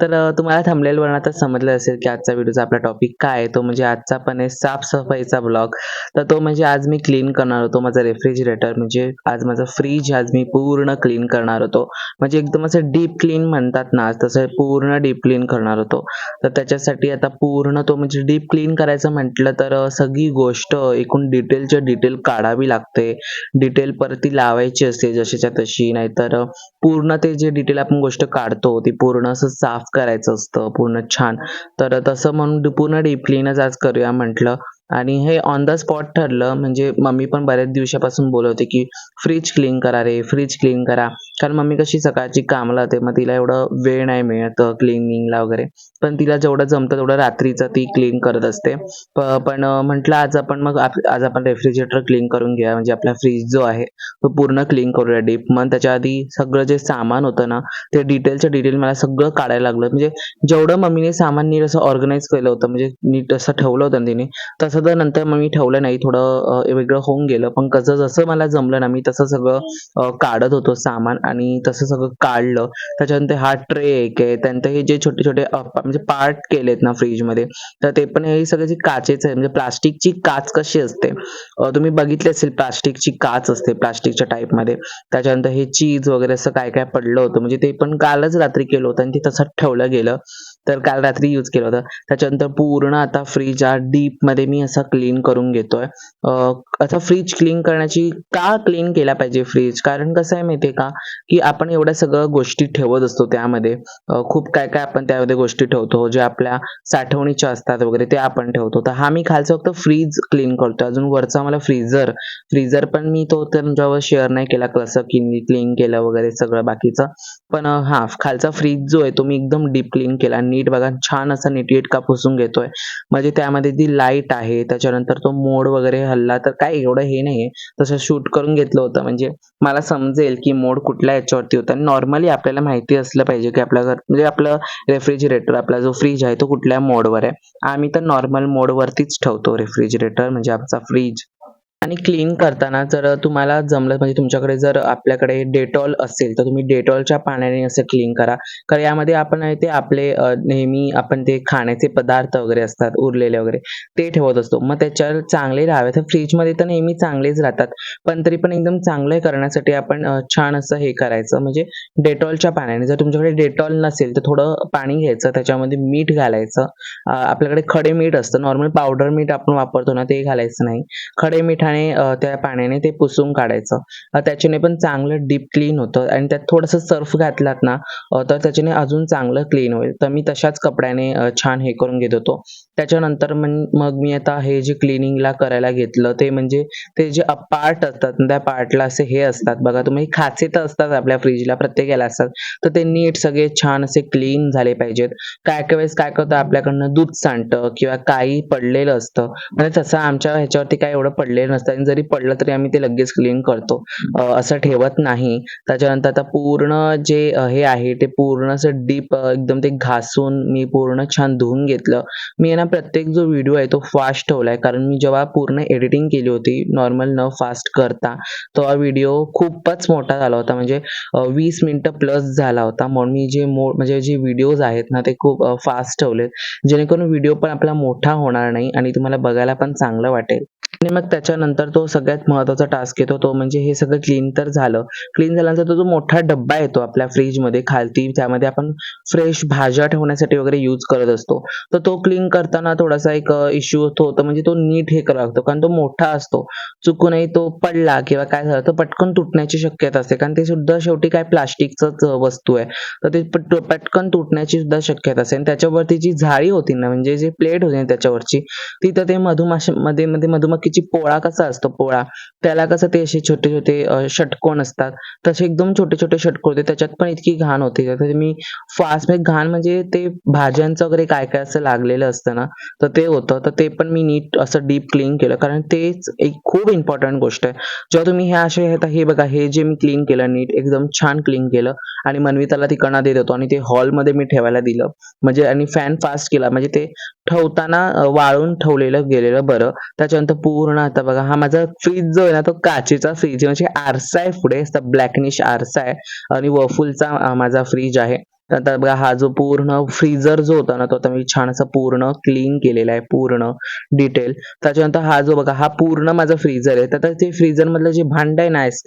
तर तुम्हाला थंबनेलवरून आता समजलं असेल की आजचा व्हिडिओचा आपला टॉपिक काय आहे. तो म्हणजे आजचा पण आहे साफसफाईचा ब्लॉग. तर तो म्हणजे आज मी क्लीन करणार होतो माझा रेफ्रिजरेटर म्हणजे आज माझं फ्रीज आज मी पूर्ण क्लीन करणार होतो. म्हणजे एकदम असं डीप क्लीन म्हणतात ना, तसं पूर्ण डीप क्लीन करणार होतो. तर त्याच्यासाठी आता पूर्ण तो म्हणजे डीप क्लीन करायचं म्हटलं तर सगळी गोष्ट एकूण डिटेलच्या डिटेल काढावी लागते. डिटेल परत ती लावायची असते जशीच्या तशी. नाहीतर पूर्ण ते जे डिटेल आपण गोष्ट काढतो ती पूर्ण असं साफ करायचं असतं पूर्ण छान. तर तसं म्हणून पूर्ण डीप क्लीनच आज करूया म्हटलं आणि हे ऑन द स्पॉट ठरलं. म्हणजे मम्मी पण बऱ्याच दिवसापासून बोलत होती की फ्रीज क्लीन करा रे, फ्रीज क्लीन करा. कारण मम्मी कशी सकाळची कामाला होते मग तिला एवढं वेळ नाही मिळत क्लिनिंगला वगैरे. पण तिला जेवढं जमतं तेवढं रात्रीचं ती क्लीन करत असते. प पण म्हटलं आज आपण मग आप आज आपण रेफ्रिजरेटर क्लीन करून घेऊया. म्हणजे आपला फ्रीज जो आहे तो पूर्ण क्लीन करूया डीप. मग त्याच्या आधी सगळं जे सामान होतं ना, ते डिटेलच्या डिटेल मला सगळं काढायला लागलं. म्हणजे जेवढं मम्मीने सामान नीट असं ऑर्गनाईज केलं होतं, म्हणजे नीट असं ठेवलं होतं ना तिने, तसं तर नंतर मग मी ठेवलं नाही. थोडं अ, वेगळं होऊन गेलं. पण कसं जसं मला जमलं ना, मी तसं सगळं अ, काढत होतो सामान आणि तसं सगळं काढलं. त्याच्यानंतर हा ट्रे एक आहे. त्यानंतर हे जे छोटे-छोटे अ, म्हणजे पार्ट केलेत ना फ्रिजमध्ये, तर ते पण हे सगळे जे काचेचं आहे. म्हणजे प्लास्टिकची काच कशी असते, अ, तुम्ही बघितली असेल प्लास्टिकची काच असते प्लास्टिकच्या टाईपमध्ये. त्याच्यानंतर हे चीज वगैरे असं काय-काय पडलं होतं. म्हणजे ते पण कालच रात्री केलं होतं आणि ते तसंच ठेवलं गेलं. तर काल रात्री यूज केलं होतं. त्याच्यानंतर पूर्ण आता फ्रीज हा डीपमध्ये मी असा क्लीन करून घेतोय. आता फ्रीज क्लीन करण्याची का क्लीन केला पाहिजे फ्रीज कारण कसं आहे माहितीये का, की आपण एवढ्या सगळ्या गोष्टी ठेवत असतो त्यामध्ये. खूप काय-काय आपण त्यामध्ये गोष्टी ठेवतो, जे आपल्या साठवणीच्या असतात वगैरे ते आपण ठेवतो. तर हा मी खालचा फक्त फ्रीज क्लीन करतोय. अजून वरचा मला फ्रीझर फ्रीजर पण मी तो तुमच्यावर शेअर नाही केला कसं की मी क्लीन केलं वगैरे सगळं बाकीचं. पण हा खालचा फ्रीज जो आहे तो मी एकदम डीप क्लीन केला. नीट बघा छान असा नीट का पुसून घेतोय. म्हणजे त्यामध्ये ती लाइट आहे, त्याच्यानंतर तो मोड वगैरे हलला तर काय एवढं हे नाहीये. तसं शूट करून घेतलं होतं म्हणजे मला समजेल की मोड कुठल्या याच्यावरती होता. आणि नॉर्मली आपल्याला माहिती असलं पाहिजे की आपल्या घर म्हणजे आपलं रेफ्रिजरेटर आपला जो फ्रीज आहे तो कुठल्या मोडवर आहे. आम्ही तर नॉर्मल मोडवरतीच ठेवतो रेफ्रिजरेटर म्हणजे आमचा फ्रीज आणि क्लीन करताना जर तुम्हाला जमलं म्हणजे तुमच्याकडे जर आपल्याकडे डेटॉल असेल, तर तुम्ही डेटॉलच्या पाण्याने असं क्लीन करा. कारण यामध्ये आपण आहे ते आपले नेहमी आपण ते खाण्याचे पदार्थ वगैरे असतात उरलेले वगैरे ते ठेवत असतो. मग त्याच्यावर चांगले राहावे तर फ्रीजमध्ये तर नेहमी चांगलेच राहतात. पण तरी पण एकदम चांगलं करण्यासाठी आपण छान असं हे करायचं म्हणजे डेटॉलच्या पाण्याने. जर तुमच्याकडे डेटॉल नसेल तर थोडं पाणी घ्यायचं, त्याच्यामध्ये मीठ घालायचं. आपल्याकडे खडे मीठ असतं. नॉर्मल पावडर मीठ आपण वापरतो ना, ते घालायचं नाही. खडे मीठ अ, त्या पाण्याने ते पुसून काढायचं. त्याच्याने पण चांगलं डीप क्लीन होतं आणि त्यात थोडंसं सर्फ घातलात ना, तर त्याच्याने अजून चांगलं क्लीन होईल. तर मी तशाच कपड्याने छान हे करून घेत होतो. त्याच्यानंतर मग मग मी आता हे जे क्लिनिंगला करायला घेतलं ते म्हणजे ते जे पार्ट असतात त्या पार्टला असे हे असतात बघा तुम्ही खाचे तर असतात आपल्या फ्रीजला प्रत्येकाला असतात. तर ते नीट सगळे छान असे क्लीन झाले पाहिजेत. काय-काय वेळेस काय करतं आपल्याकडनं दूध सांडतं किंवा काही पडलेलं असतं. म्हणजे तसं आमच्या ह्याच्यावरती काही एवढं पडलेलं आणि जरी पडलं तरी आम्ही ते लगेच क्लीन करतो. असं ठेवत नाही. त्याच्यानंतर आता पूर्ण जे हे आहे ते पूर्ण असं डीप एकदम ते घासून मी पूर्ण छान धुवून घेतलं. मी ना प्रत्येक जो व्हिडिओ आहे तो फास्ट ठेवलाय. कारण मी जेव्हा पूर्ण एडिटिंग केली होती नॉर्मल न फास्ट करता, तो हा व्हिडिओ खूपच मोठा झाला होता. म्हणजे वीस 20 मिनिटं प्लस झाला होता. म्हणून मी जे मो म्हणजे जे व्हिडिओज आहेत ना ते खूप फास्ट ठेवलेत. जेणेकरून व्हिडिओ पण आपला मोठा होणार नाही आणि तुम्हाला बघायला पण चांगलं वाटेल. आणि मग त्याच्यानंतर तो सगळ्यात महत्त्वाचा टास्क येतो तो म्हणजे हे सगळं क्लीन तर झालं. क्लीन झाल्यानंतर तो जो मोठा डब्बा येतो आपल्या फ्रिजमध्ये खालती त्यामध्ये आपण फ्रेश भाज्या ठेवण्यासाठी वगैरे यूज करत असतो. तर तो क्लीन करताना थोडासा एक अ, इश्यू होतो तर म्हणजे तो नीट हे करावा लागतो. कारण तो मोठा असतो. चुकूनही तो पडला किंवा काय झालं तर पटकन तुटण्याची शक्यता असते. कारण ते सुद्धा शेवटी काय प्लास्टिकचंच वस्तू आहे. तर ते पट पटकन तुटण्याची सुद्धा शक्यता असते आणि त्याच्यावरती जी जाळी होती ना म्हणजे जी प्लेट होती ना त्याच्यावरची, तर ते मधुमाशी मध्ये मध्ये मधुमक्खी मटकीची पोळा कसा असतो? पोळा. त्याला कसं ते असे छोटे छोटे षटकोण षटकोन असतात. तसे एकदम छोटे छोटे षटकोन होते. त्याच्यात पण इतकी घाण होती. तर मी फास्ट म्हणजे घाण म्हणजे ते भाज्यांचं वगैरे काय काय असं लागलेलं असतं ना तर ते होतं. तर ते पण मी नीट असं डीप क्लीन केलं. कारण तेच एक खूप इम्पॉर्टंट गोष्ट आहे. जेव्हा तुम्ही हे असे हे हे बघा हे जे मी क्लीन केलं नीट एकदम छान क्लीन केलं आणि मनविताला तिकडनं देत होतो आणि ते हॉलमध्ये मी ठेवायला दिलं. म्हणजे आणि फॅन फास्ट केला. म्हणजे ते ठेवताना वाळून ठेवलेलं गेलेलं बरं. त्याच्यानंतर पूर्ण आता बघा हा माझा फ्रीज जो आहे ना तो काचेचा फ्रीज म्हणजे आरसा आहे पुढे ब्लॅकनिश आरसा आहे. आणि वफुलचा माझा फ्रीज आहे. तर बघा हा जो पूर्ण फ्रीजर जो होता ना तो आता मी छान असा पूर्ण क्लीन केलेला आहे पूर्ण डिटेल त्याच्यानंतर हा जो बघा हा पूर्ण माझा फ्रीजर आहे. तर ते फ्रीजर मधलं जे भांड आहे ना आईस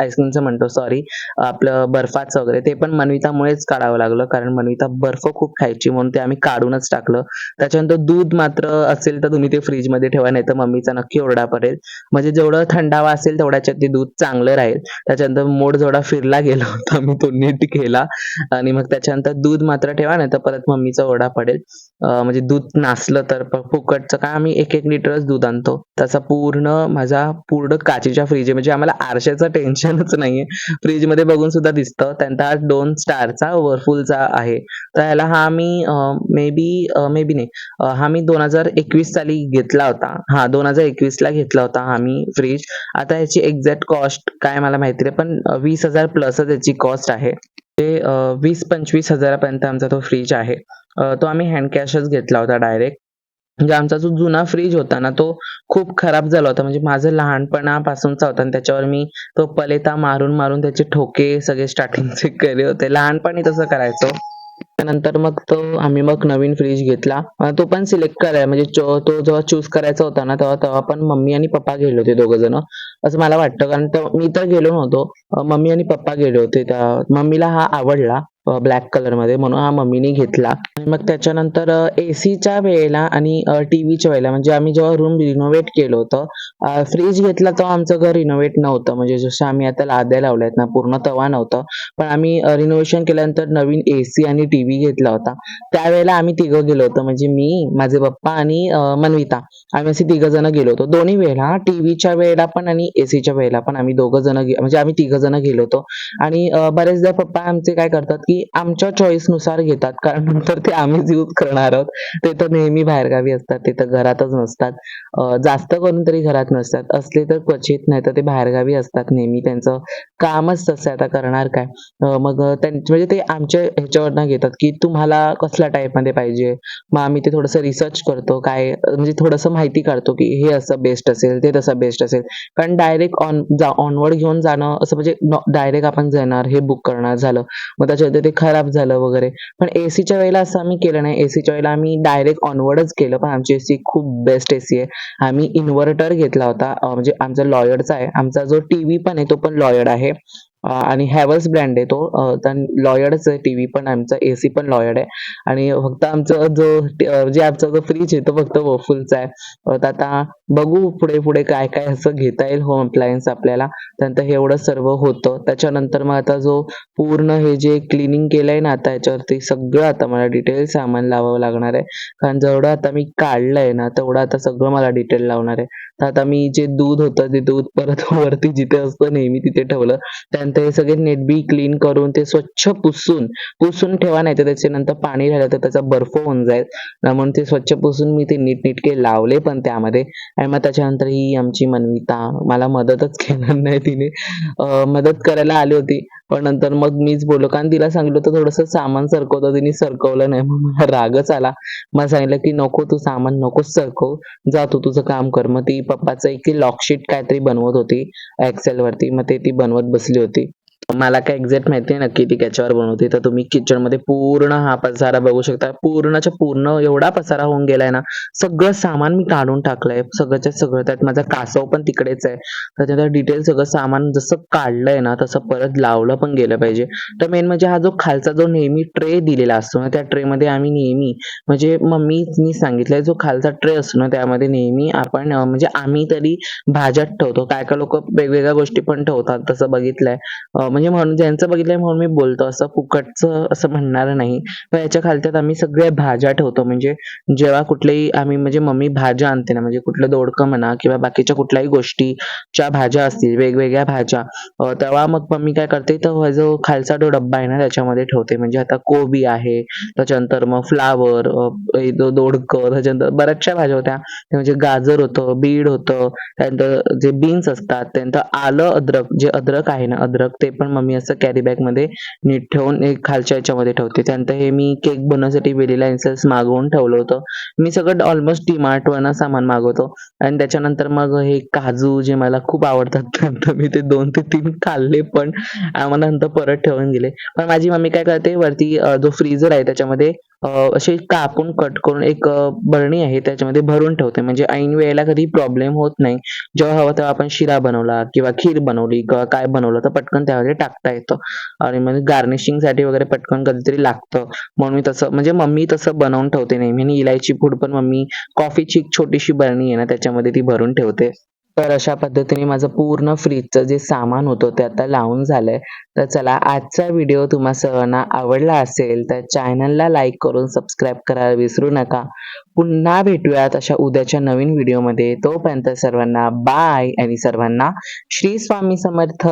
आईस्क्रीमचं म्हणतो सॉरी आपलं बर्फाचं वगैरे ते पण मनवितामुळेच काढावं लागलं कारण मनविता बर्फ खूप खायची म्हणून ते आम्ही काढूनच टाकलं. त्याच्यानंतर दूध मात्र असेल तर तुम्ही ते फ्रीजमध्ये ठेवा नाही तर मम्मीचा नक्की ओरडा पडेल. म्हणजे जेवढं थंडावा असेल तेवढ्याच्यात ते दूध चांगलं राहील. त्याच्यानंतर मोड जेवढा फिरला गेला होता मी तो नीट केला. आणि मग त्याच्यानंतर दूध मात्र ठेवा नाही तर परत मम्मीचा ओढा पडेल. म्हणजे दूध नासलं तर फुकटचं काय आम्ही एक एक लिटरच दूध आणतो. तसा पूर्ण माझा पूर्ण काचेच्या फ्रीज आहे म्हणजे आम्हाला आरशाचं टेन्शनच नाहीये. फ्रीजमध्ये बघून सुद्धा दिसतं. त्यांचा दोन स्टारचा वरफुलचा आहे. तर ह्याला हा मी मे बी मे बी नाही. हा मी दोन हजार एकवीस साली घेतला होता. हा दोन हजार एकवीस ला घेतला होता हा मी फ्रीज आता ह्याची एक्झॅक्ट कॉस्ट काय मला माहिती नाही पण वीस हजार प्लसच याची कॉस्ट आहे. ते वीस पंचवीस हजारापर्यंत आमचा तो फ्रीज आहे. तो आम्ही हँड कॅशच घेतला होता डायरेक्ट म्हणजे आमचा जो जुना फ्रीज होता ना तो खूप खराब झाला होता. म्हणजे माझं लहानपणापासूनचा होता आणि त्याच्यावर मी तो पलेता मारून मारून त्याचे ठोके सगळे स्टार्टिंगचे केले होते. लहानपणी तसं करायचो. त्यानंतर मग तो आम्ही मग नवीन फ्रीज घेतला. तो पण सिलेक्ट करायला म्हणजे तो जेव्हा चूज करायचा होता ना तेव्हा तेव्हा पण मम्मी आणि पप्पा गेले होते दोघ जण. असं मला वाटतं कारण मी तर गेलो नव्हतो. मम्मी आणि पप्पा गेले होते. त्या मम्मीला हा आवडला. ब्लॅक कलरमध्ये. म्हणून हा मम्मीने घेतला. आणि मग त्याच्यानंतर एसीच्या वेळेला आणि टीव्हीच्या वेळेला म्हणजे आम्ही जेव्हा रूम रिनोव्हेट केलं होतं फ्रीज घेतला तेव्हा आमचं घर रिनोव्हेट नव्हतं. म्हणजे जसं आम्ही आता लाद्या लावल्यात ना पूर्ण तवा नव्हतं. पण आम्ही रिनोव्हेशन केल्यानंतर नवीन एसी आणि टीव्ही घेतला होता. त्यावेळेला आम्ही तिघं गेलो होतो. म्हणजे मी माझे पप्पा आणि मनविता. आम्ही असे तिघं जण गेलो होतो. दोन्ही वेळेला टीव्हीच्या वेळेला पण आणि एसीच्या वेळेला पण आम्ही दोघं जण म्हणजे आम्ही तिघं जण गेलो होतो. आणि बरेचदा पप्पा आमचे काय करतात की आमच्या चॉईसनुसार नुसार घेतात. कारण नंतर ते आम्हीच यूज करणार आहोत. ते तर नेहमी बाहेरगावी असतात. ते तर घरातच नसतात. जास्त करून तरी घरात नसतात. असले तर क्वचित नाही तर ते बाहेरगावी असतात नेहमी. त्यांचं कामच तसं आता करणार काय? मग म्हणजे ते आमच्या ह्याच्यावरनं घेतात की तुम्हाला कसल्या टाईपमध्ये पाहिजे? मग आम्ही ते थोडंसं रिसर्च करतो. काय म्हणजे थोडंसं माहिती काढतो की हे असं बेस्ट असेल ते तसं बेस्ट असेल. कारण डायरेक्ट ऑन जा ऑनवर्ड घेऊन जाणं असं म्हणजे डायरेक्ट आपण जाणार हे बुक करणार झालं. मग त्याच्या ते खराब झालं वगैरे. पण एसीच्या वेळेला असं आम्ही केलं नाही. एसीच्या वेळेला आम्ही डायरेक्ट ऑनवर्डच केलं. पण आमची एसी खूप बेस्ट एसी आहे. आम्ही इन्व्हर्टर घेतला होता. म्हणजे आमचा लॉयडचा आहे. आमचा जो टीव्ही पण आहे तो पण लॉयड आहे. आणि हॅवल्स ब्रँड आहे तो. लॉयडच आहे टीव्ही पण आमचा एसी पण लॉयड आहे. आणि फक्त आमचा जो जे आमचा जो फ्रीज आहे तो फक्त वफुलचा आहे. तर आता बघू पुढे पुढे काय काय असं घेता येईल होम अप्लायन्स आपल्याला. त्यानंतर हे एवढं सर्व होतं. त्याच्यानंतर मग आता जो पूर्ण हे जे क्लिनिंग केलंय ना आता याच्यावरती सगळं आता मला डिटेल सामान लावावं लागणार आहे. कारण जेवढं आता मी काढलंय ना तेवढं आता सगळं मला डिटेल लावणार आहे. तर आता मी जे दूध होतं ते दूध परत वरती जिथे असतं नेहमी तिथे ठेवलं. त्यानंतर हे सगळे नेटबी क्लीन करून ते स्वच्छ पुसून पुसून ठेवा नाही तर त्याच्यानंतर पाणी राहिलं तर त्याचा बर्फ होऊन जाईल. म्हणून ते स्वच्छ पुसून मी ते नीटनीटके लावले पण त्यामध्ये. आणि मग त्याच्यानंतर ही आमची मनविता मला मदतच केणार नाही तिने. मदत करायला आली होती. पण नंतर मग मीच बोललो कारण तिला सांगितलं होतं थोडंसं सामान सरकवतं तिने सरकवलं नाही. मग मला रागच आला. मला सांगितलं की नको तू सामान नकोच सरकव. जा तू तुझं काम कर. मग ती पप्पाचं एक लॉकशीट काहीतरी बनवत होती एक्सेल वरती. मग ते ती बनवत बसली होती. मला काय एक्झॅक्ट माहिती आहे नक्की ती त्याच्यावर बनवते. तर तुम्ही किचनमध्ये पूर्ण हा पसारा बघू शकता. पूर्णच्या पूर्ण एवढा पसारा होऊन गेलाय ना सगळं सामान मी काढून टाकलंय. सगळंच्या सगळं त्यात माझा कासव पण तिकडेच आहे. त्याच्यात डिटेल सगळं सामान जसं काढलंय ना तसं परत लावलं पण गेलं पाहिजे. तर मेन म्हणजे हा जो खालचा जो नेहमी ट्रे दिलेला असतो ना त्या ट्रे मध्ये आम्ही नेहमी म्हणजे मम्मीनी सांगितलंय जो खालचा ट्रे असतो ना त्यामध्ये नेहमी आपण म्हणजे आम्ही तरी भाज्यात ठेवतो. काय काय लोक वेगवेगळ्या गोष्टी पण ठेवतात तसं बघितलंय. म्हणजे म्हणून ज्यांचं बघितलंय म्हणून मी बोलतो. असं फुकटचं असं म्हणणार नाही. पण याच्या खालत्यात आम्ही सगळ्या भाज्या ठेवतो. म्हणजे जेव्हा कुठल्याही आम्ही म्हणजे मम्मी भाज्या आणते ना म्हणजे कुठलं दोडकं म्हणा किंवा बाकीच्या कुठल्याही गोष्टीच्या भाज्या असतील वेगवेगळ्या भाज्या तेव्हा मग मम्मी काय करते तर हा जो खालचा जो डब्बा आहे ना त्याच्यामध्ये ठेवते. म्हणजे आता कोबी आहे त्याच्यानंतर मग फ्लावर दोडकं त्याच्यानंतर बऱ्याचशा भाज्या होत्या. म्हणजे गाजर होतं बीड होतं त्यानंतर जे बीन्स असतात त्यानंतर आलं अद्रक जे अद्रक आहे ना अद्रक ते पण मम्मी असं कॅरी बॅगमध्ये नीट ठेवून एक खालच्या याच्यामध्ये ठेवते. त्यानंतर हे मी केक बनवण्यासाठी वेलीला इन्सेस मागवून ठेवलं होतं. मी सगळं ऑलमोस्ट डिमार्टवरनं सामान मागवतो. आणि त्याच्यानंतर मग हे काजू जे मला खूप आवडतात त्यानंतर मी ते दोन ते तीन खाल्ले पण आम्हाला नंतर परत ठेवून गेले. पण माझी मम्मी काय करते वरती जो फ्रीजर आहे त्याच्यामध्ये अशी असे कापून कट करून एक बरणी आहे त्याच्यामध्ये भरून ठेवते. म्हणजे ऐन वेळेला कधी प्रॉब्लेम होत नाही. जेव्हा हवं तेव्हा आपण शिरा बनवला किंवा खीर बनवली किंवा काय बनवलं तर पटकन त्यामध्ये टाकता येतं. आणि म्हणजे गार्निशिंगसाठी वगैरे पटकन कधीतरी लागतं. म्हणून मी तसं म्हणजे मम्मी तसं बनवून ठेवते नेहमी आणि इलायची फूड पण मम्मी कॉफीची एक छोटीशी बरणी आहे ना त्याच्यामध्ये ती भरून ठेवते. तर अशा पद्धतीने माझं पूर्ण फ्रीजचं जे सामान होतं ते आता लावून झालंय. तर चला आजचा व्हिडिओ तुम्हा सर्वांना आवडला असेल तर चॅनलला लाईक करून सबस्क्राईब करायला विसरू नका. पुन्हा भेटूयात अशा उद्याच्या नवीन व्हिडिओमध्ये तोपर्यंत सर्वांना बाय आणि सर्वांना श्री स्वामी समर्थ.